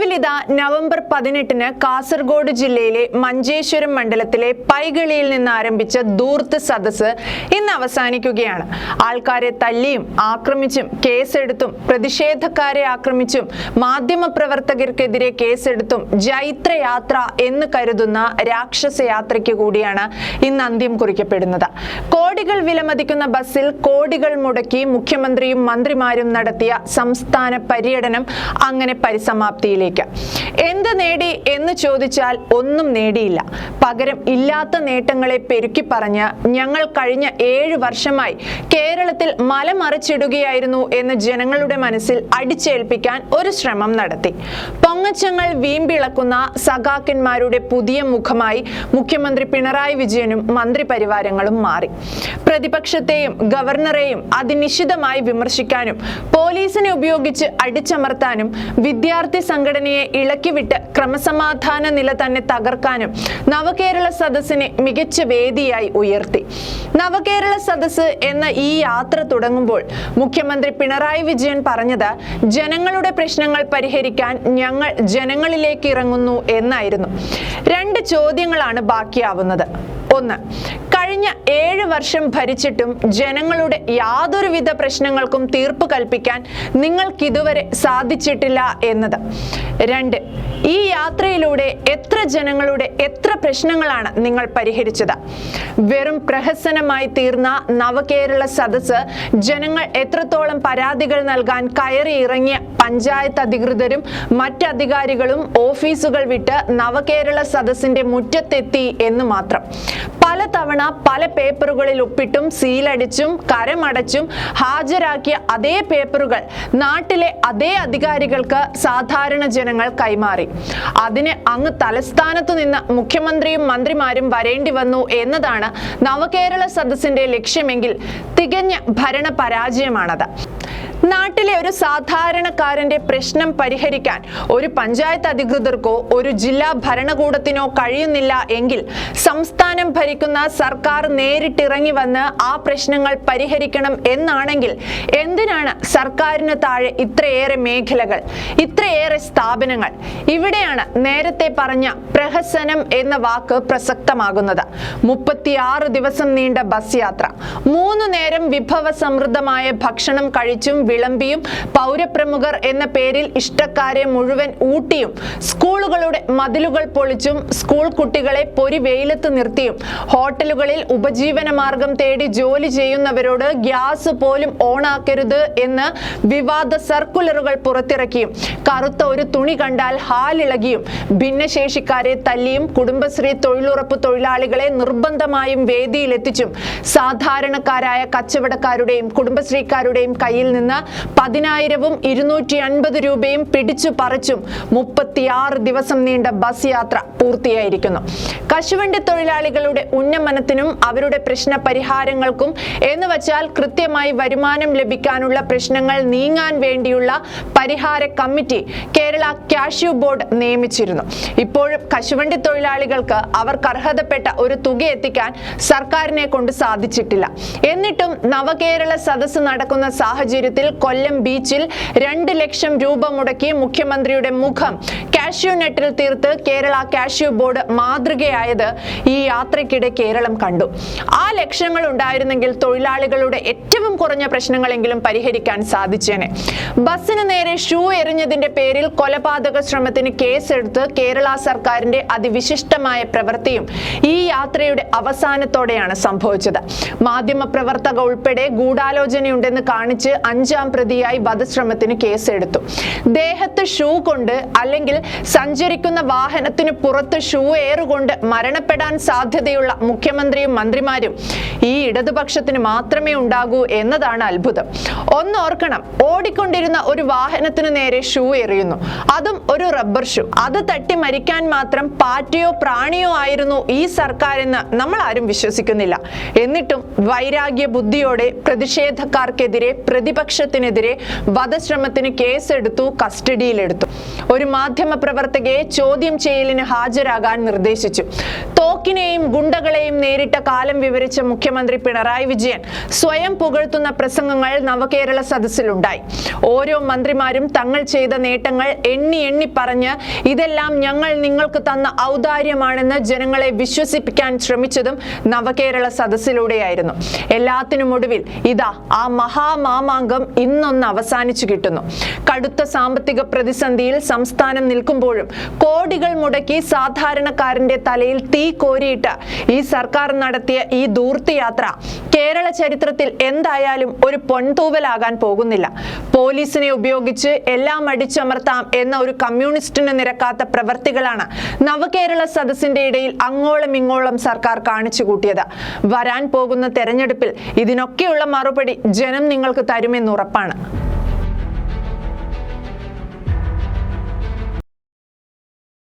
ഒടുവിലിതാ November പതിനെട്ടിന് കാസർഗോഡ് ജില്ലയിലെ മഞ്ചേശ്വരം മണ്ഡലത്തിലെ പൈകളിയിൽ നിന്ന് ആരംഭിച്ച ദൂർത്ത് സദസ് ഇന്ന് അവസാനിക്കുകയാണ്. ആൾക്കാരെ തല്ലിയും ആക്രമിച്ചും കേസെടുത്തും പ്രതിഷേധക്കാരെ ആക്രമിച്ചും മാധ്യമപ്രവർത്തകർക്കെതിരെ കേസെടുത്തും ജൈത്രയാത്ര എന്ന് കരുതുന്ന രാക്ഷസ യാത്രയ്ക്ക് കൂടിയാണ് ഇന്ന് അന്ത്യം കുറിക്കപ്പെടുന്നത്. കോടികൾ വിലമതിക്കുന്ന ബസ്സിൽ കോടികൾ മുടക്കി മുഖ്യമന്ത്രിയും മന്ത്രിമാരും നടത്തിയ സംസ്ഥാന പര്യടനം അങ്ങനെ പരിസമാപ്തിയിലേക്ക്. എന്ത് നേടി എന്ന് ചോദിച്ചാൽ ഒന്നും നേടിയില്ല. പകരം ഇല്ലാത്ത നേട്ടങ്ങളെ പെരുക്കി പറഞ്ഞ് ഞങ്ങൾ കഴിഞ്ഞ ഏഴ് വർഷമായി കേരളത്തിൽ മലമറിച്ചിടുകയായിരുന്നു എന്ന് ജനങ്ങളുടെ മനസ്സിൽ അടിച്ചേൽപ്പിക്കാൻ ഒരു ശ്രമം നടത്തി. പൊങ്ങച്ചങ്ങൾ വീമ്പിളക്കുന്ന സഖാക്കന്മാരുടെ പുതിയ മുഖമായി മുഖ്യമന്ത്രി പിണറായി വിജയനും മന്ത്രി പരിവാരങ്ങളും മാറി. പ്രതിപക്ഷത്തെയും ഗവർണറെയും അതിനിശിതമായി വിമർശിക്കാനും പോലീസിനെ ഉപയോഗിച്ച് അടിച്ചമർത്താനും വിദ്യാർത്ഥി സംഘടനയെ ഇളക്കിവിട്ട് ക്രമസമാധാന നില തന്നെ തകർക്കാനും നവകേരള സദസ്സിനെ മികച്ച വേദിയായി ഉയർത്തി. നവകേരള സദസ്സ് എന്ന ഈ യാത്ര തുടങ്ങുമ്പോൾ മുഖ്യമന്ത്രി പിണറായി വിജയൻ പറഞ്ഞത് ജനങ്ങളുടെ പ്രശ്നങ്ങൾ പരിഹരിക്കാൻ ഞങ്ങൾ ജനങ്ങളിലേക്ക് ഇറങ്ങുന്നു എന്നായിരുന്നു. രണ്ട് ചോദ്യങ്ങളാണ് ബാക്കിയാവുന്നത്. ഒന്ന്. കഴിഞ്ഞ ഏഴ് വർഷം ഭരിച്ചിട്ടും ജനങ്ങളുടെ യാതൊരുവിധ പ്രശ്നങ്ങൾക്കും തീർപ്പ് കൽപ്പിക്കാൻ നിങ്ങൾക്കിതുവരെ സാധിച്ചിട്ടില്ല എന്നത്. രണ്ട് ഈ യാത്രയിലൂടെ എത്ര ജനങ്ങളുടെ എത്ര പ്രശ്നങ്ങളാണ് നിങ്ങൾ പരിഹരിച്ചത്? വെറും പ്രഹസനമായി തീർന്ന നവകേരള സദസ്സ് ജനങ്ങൾ എത്രത്തോളം പരാതികൾ നൽകാൻ കയറി ഇറങ്ങിയ പഞ്ചായത്ത് അധികൃതരും മറ്റധികാരികളും ഓഫീസുകൾ വിട്ട് നവകേരള സദസ്സിന്റെ മുറ്റത്തെത്തി എന്ന് മാത്രം. പലതവണ പല പേപ്പറുകളിൽ ഒപ്പിട്ടും സീലടിച്ചും കരമടച്ചും ഹാജരാക്കിയ അതേ പേപ്പറുകൾ നാട്ടിലെ അതേ അധികാരികൾക്ക് സാധാരണ ജനങ്ങൾ കൈമാറി. അതിന് അങ്ങ് തലസ്ഥാനത്തു നിന്ന് മുഖ്യമന്ത്രിയും മന്ത്രിമാരും വരേണ്ടി വന്നു എന്നതാണ് നവകേരള സദസ്സിന്റെ ലക്ഷ്യമെങ്കിൽ തികഞ്ഞ ഭരണ പരാജയമാണത്. നാട്ടിലെ ഒരു സാധാരണക്കാരന്റെ പ്രശ്നം പരിഹരിക്കാൻ ഒരു പഞ്ചായത്ത് അധികൃതർക്കോ ഒരു ജില്ലാ ഭരണകൂടത്തിനോ കഴിയുന്നില്ല എങ്കിൽ സംസ്ഥാനം ഭരിക്കുന്ന സർക്കാർ നേരിട്ടിറങ്ങി വന്ന് ആ പ്രശ്നങ്ങൾ പരിഹരിക്കണം എന്നാണെങ്കിൽ എന്തിനാണ് സർക്കാരിന് താഴെ ഇത്രയേറെ മേഖലകൾ ഇത്രയേറെ സ്ഥാപനങ്ങൾ? ഇവിടെയാണ് നേരത്തെ പറഞ്ഞ പ്രഹസനം എന്ന വാക്ക് പ്രസക്തമാകുന്നത്. മുപ്പത്തിയാറ് ദിവസം നീണ്ട ബസ് യാത്ര. മൂന്നു നേരം വിഭവ സമൃദ്ധമായ ഭക്ഷണം കഴിച്ചും വിളമ്പിയും പൗരപ്രമുഖർ എന്ന പേരിൽ ഇഷ്ടക്കാരെ മുഴുവൻ ഊട്ടിയും സ്കൂളുകളുടെ മതിലുകൾ പൊളിച്ചും സ്കൂൾ കുട്ടികളെ പൊരി വെയിലത്ത് നിർത്തിയും ഹോട്ടലുകളിൽ ഉപജീവന മാർഗം തേടി ജോലി ചെയ്യുന്നവരോട് ഗ്യാസ് പോലും ഓണാക്കരുത് എന്ന് വിവാദ സർക്കുലറുകൾ പുറത്തിറക്കിയും കറുത്ത ഒരു തുണി കണ്ടാൽ ഹാലിളകിയും ഭിന്നശേഷിക്കാരെ തല്ലിയും കുടുംബശ്രീ തൊഴിലുറപ്പ് തൊഴിലാളികളെ നിർബന്ധമായും വേദിയിലെത്തിച്ചും സാധാരണക്കാരായ കച്ചവടക്കാരുടെയും കുടുംബശ്രീക്കാരുടെയും കയ്യിൽ നിന്ന് പതിനായിരവും ഇരുന്നൂറ്റി അൻപത് രൂപയും പിടിച്ചു പറിച്ചും മുപ്പത്തിയാറ് ദിവസം നീണ്ട ബസ് യാത്ര പൂർത്തിയായിരിക്കുന്നു. കശുവണ്ടി തൊഴിലാളികളുടെ ഉന്നമനത്തിനും അവരുടെ പ്രശ്ന പരിഹാരങ്ങൾക്കും എന്ന് വച്ചാൽ കൃത്യമായി വരുമാനം ലഭിക്കാനുള്ള പ്രശ്നങ്ങൾ നീങ്ങാൻ വേണ്ടിയുള്ള പരിഹാര കമ്മിറ്റി കേരള കാഷ്യൂ ബോർഡ് നിയമിച്ചിരുന്നു. ഇപ്പോഴും കശുവണ്ടി തൊഴിലാളികൾക്ക് അവർക്ക് അർഹതപ്പെട്ട ഒരു തുക എത്തിക്കാൻ സർക്കാരിനെ കൊണ്ട് സാധിച്ചിട്ടില്ല. എന്നിട്ടും നവകേരള സദസ്സ് നടക്കുന്ന സാഹചര്യത്തിൽ കൊല്ലം ബീച്ചിൽ രണ്ട് ലക്ഷം രൂപ മുടക്കി മുഖ്യമന്ത്രിയുടെ മുഖം. കാഷ്യൂ നെറ്റിൽ തീർത്ത് കേരള കാഷ്യൂ ബോർഡ് മാതൃകയായത് ഈ യാത്രയ്ക്കിടെ കേരളം കണ്ടു. ആ ലക്ഷ്യങ്ങൾ ഉണ്ടായിരുന്നെങ്കിൽ തൊഴിലാളികളുടെ ഏറ്റവും കുറഞ്ഞ പ്രശ്നങ്ങളെങ്കിലും പരിഹരിക്കാൻ സാധിച്ചേനെ. ബസ്സിന് നേരെ ഷൂ എറിഞ്ഞതിന്റെ പേരിൽ കൊലപാതക ശ്രമത്തിന് കേസെടുത്ത് കേരള സർക്കാരിന്റെ അതിവിശിഷ്ടമായ പ്രവൃത്തിയും ഈ യാത്രയുടെ അവസാനത്തോടെയാണ് സംഭവിച്ചത്. മാധ്യമപ്രവർത്തക ഉൾപ്പെടെ ഗൂഢാലോചനയുണ്ടെന്ന് കാണിച്ച് അഞ്ചാം പ്രതിയായി വധശ്രമത്തിന് കേസെടുത്തു. ദേഹത്ത് ഷൂ കൊണ്ട് അല്ലെങ്കിൽ സഞ്ചരിക്കുന്ന വാഹനത്തിന് പുറത്ത് ഷൂ ഏറുകൊണ്ട് മരണപ്പെടാൻ സാധ്യതയുള്ള മുഖ്യമന്ത്രിയും മന്ത്രിമാരും ഈ ഇടതുപക്ഷത്തിന് മാത്രമേ ഉണ്ടാകൂ എന്നതാണ് അത്ഭുതം. ഒന്നോർക്കണം ഓടിക്കൊണ്ടിരുന്ന ഒരു വാഹനത്തിന് നേരെ ഷൂ എറിയുന്നു അതും ഒരു റബ്ബർ ഷൂ. അത് തട്ടി മരിക്കാൻ മാത്രം പാറ്റയോ പ്രാണിയോ ആയിരുന്നു ഈ സർക്കാർ എന്ന് നമ്മൾ ആരും വിശ്വസിക്കുന്നില്ല. എന്നിട്ടും വൈരാഗ്യ ബുദ്ധിയോടെ പ്രതിഷേധക്കാർക്കെതിരെ പ്രതിപക്ഷത്തിനെതിരെ വധശ്രമത്തിന് കേസെടുത്തു കസ്റ്റഡിയിലെടുത്തു. ഒരു മാധ്യമ പ്രവർത്തകയെ ചോദ്യം ചെയ്യലിന് ഹാജരാകാൻ നിർദ്ദേശിച്ചു. തോക്ക് തോക്കിനെയും ഗുണ്ടകളെയും നേരിട്ട കാലം വിവരിച്ച മുഖ്യമന്ത്രി പിണറായി വിജയൻ സ്വയം പുകഴ്ത്തുന്ന പ്രസംഗങ്ങൾ നവകേരള സദസ്സിലുണ്ടായി. ഓരോ മന്ത്രിമാരും തങ്ങൾ ചെയ്ത നേട്ടങ്ങൾ എണ്ണി എണ്ണി പറഞ്ഞ് ഇതെല്ലാം ഞങ്ങൾ നിങ്ങൾക്ക് തന്ന ഔദാര്യമാണെന്ന് ജനങ്ങളെ വിശ്വസിപ്പിക്കാൻ ശ്രമിച്ചതും നവകേരള സദസ്സിലൂടെയായിരുന്നു. എല്ലാത്തിനും ഒടുവിൽ ഇതാ ആ മഹാമാമാങ്കം ഇന്നൊന്ന് അവസാനിച്ചു കിട്ടുന്നു. കടുത്ത സാമ്പത്തിക പ്രതിസന്ധിയിൽ സംസ്ഥാനം നിൽക്കുമ്പോഴും കോടികൾ മുടക്കി സാധാരണക്കാരന്റെ തലയിൽ തീ കോരിയിട്ട് ഈ സർക്കാർ നടത്തിയ ഈ ദൂർത്തിയാത്ര കേരള ചരിത്രത്തിൽ എന്തായാലും ഒരു പൊൺതൂവലാകാൻ പോകുന്നില്ല. പോലീസിനെ ഉപയോഗിച്ച് എല്ലാം അടിച്ചമർത്താം എന്ന ഒരു കമ്മ്യൂണിസ്റ്റിന് നിരക്കാത്ത പ്രവർത്തികളാണ് നവകേരള സദസ്സിന്റെ ഇടയിൽ അങ്ങോളം ഇങ്ങോളം സർക്കാർ കാണിച്ചു കൂട്ടിയത്. വരാൻ പോകുന്ന തെരഞ്ഞെടുപ്പിൽ ഇതിനൊക്കെയുള്ള മറുപടി ജനം നിങ്ങൾക്ക് തരുമെന്ന് ഉറപ്പാണ്.